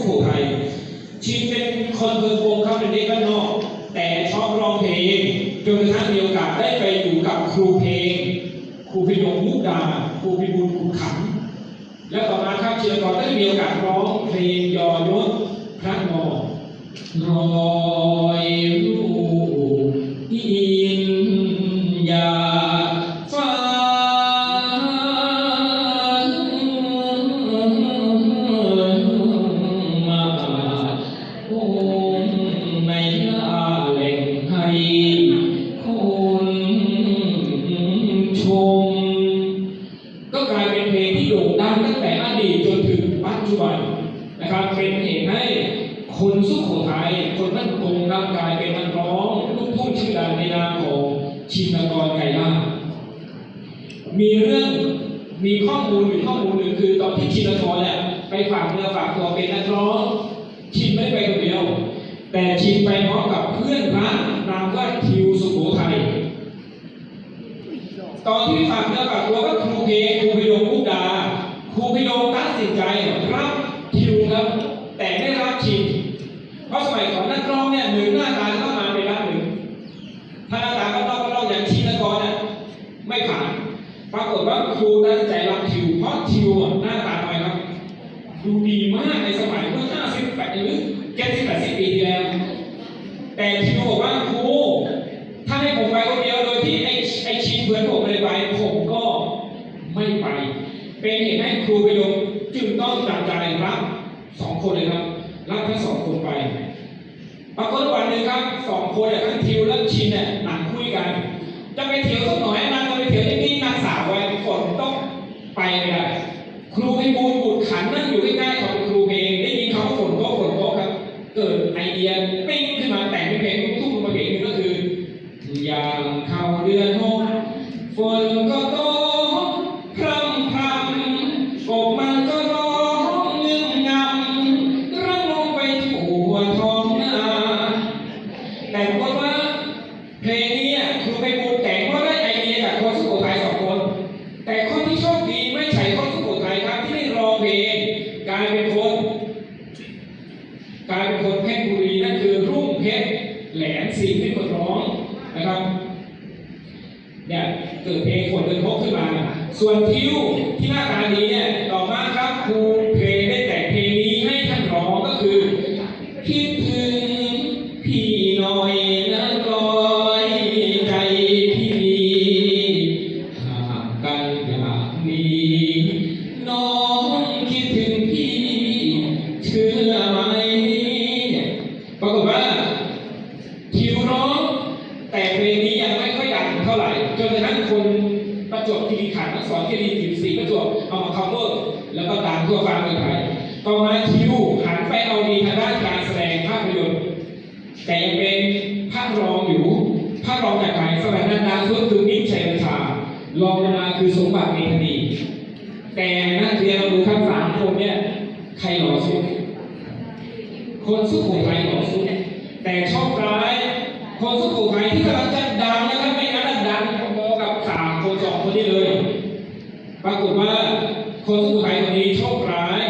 ผู้ไทยชินเป็นคนเมืองวงครับในนี้ก็นอก แต่ชอบร้องเพลงจนกระทั่งมีโอกาสได้ไปอยู่กับครูเพลง ครูพิยงมุกดา ครูพิบูลคุณขัน แล้วต่อมาครับเชียร์ก่อนได้มีโอกาสร้องเพลงยอยศพระนอรอ ค์ในหน้าแหล่งให้คนชม ก็กลายเป็นเพลงที่โด่งดังตั้งแต่อดีตจนถึงปัจจุบันนะครับเป็นเหตุให้คนสุโขทัยคนบ้านกงร่างกายเป็นนักร้องลูกทุ่งชื่อดังในนามของชินกรไก่ล่ามีเรื่องมีข้อมูลอยู่ข้อมูลหนึ่งคือตอนที่ชินกรเนี่ยไปฝากเนื้อฝากตัวเป็นนักร้อง ชินไม่ได้ไปคนเดียว แต่ชินไปพร้อมกับเพื่อนรักนามว่าทิวสุโขทัยตอนที่ฝากเนื้อฝากตัวก็ครูเพครูพยงมุกดาครูพยงตัดสินใจรับทิวครับ แต่ไม่รับชินเพราะสมัยก่อนนักร้องเนี่ยหนึ่งหน้าตาเข้ามาเป็นรับหนึ่งถ้าหน้าตาก็นอกก็นอกอย่างชินกรเนี่ยไม่ผ่านปรากฏว่าครูตัดสินใจรับทิวเพราะทิวหน้าตาทำไมครับดูดีมากในสมัยเมื่อ50 8 หรือ70 80ปีที่แล้ว แต่ทิวบอกว่าครูถ้าให้ผมไปคนเดียวโดยที่ไอ้ไอ้ชินเพื่อนผมไม่ได้ไปผมก็ไม่ไป เป็นเหตุให้ครูพยงจึงต้องตัดใจรับสองคนเลยครับ รับทั้งสองคนไปปรากฏวันหนึ่งครับสองคนเนี่ยทั้งทิวและชินเนี่ยนั่งคุยกัน จะไปเที่ยวสักหน่อยนั่งจะไปเที่ยวที่นี่นั่งสาวไว้ฝนต้องไปไม่ได้ งเข้าเดือนหกฝนก็ตกพรำพรำกบมันก็ร้องงึมงำระงมไปทั่วท้องนาแต่ปรากฏว่าเพลงนี้ครูไปบูลแต่งเพราะได้ไอเดียจากคนสุโขทัยสองคน แต่คนที่โชคดีไม่ใช่คนสุโขทัยครับที่ได้ร้องเพลงกลายเป็นคนกลายเป็นคนเพชรบุรีนั่นคือรุ่งเพชรแหลมศรีเป็นคนร้องนะครับ เนี่ยเกิดเพลงคนเดินพกขึ้นมา ส่วนทิวที่หน้าตาดีเนี่ยต่อมาครับครูเพลง จนกระทั่งคนประจวบคีรีขันธ์ทั้งสองคีรีผิวสีประจวบเอามา cover แล้วก็ดังทั่วฟ้าเมืองไทยต่อมาทิวหันไปเอาดีทางด้านการแสดงภาพยนตร์แต่ยังเป็นภาครองอยู่ภาครองจากใครสมัยนั้นดังสุดคือมิ้นท์ชัยบัญชารองลงมาคือสมบัติเมธานีแต่นักเรียนเราดูทั้งสามคนเนี่ยใครหล่อสุดคนสุโขทัยหล่อสุดแต่โชคร้ายคนสุโขทัยที่กำลัง องคนนี้เลย ปรากฏว่าคนสุโขทัยคนนี้โชคร้าย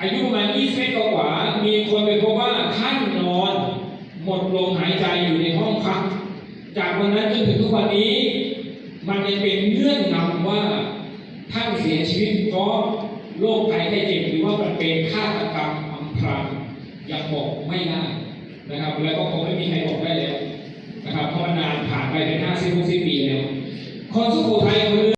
อายุประมาณ20กว่า มีคนไปพบว่าท่านนอน หมดลมหายใจอยู่ในห้องพัก จากวันนั้นจนถึงทุกวันนี้ มันยังเป็นเงื่อนนำว่าท่านเสียชีวิตเพราะโรคภัยไข้เจ็บหรือว่ามันเป็นฆาตกรรมอำพรางยังบอกไม่ได้นะครับ แล้วก็คงไม่มีใครบอกได้แล้วนะครับเพราะมันนานผ่านไปเป็นห้าสิบหกสิบปีแล้ว 合资股他也会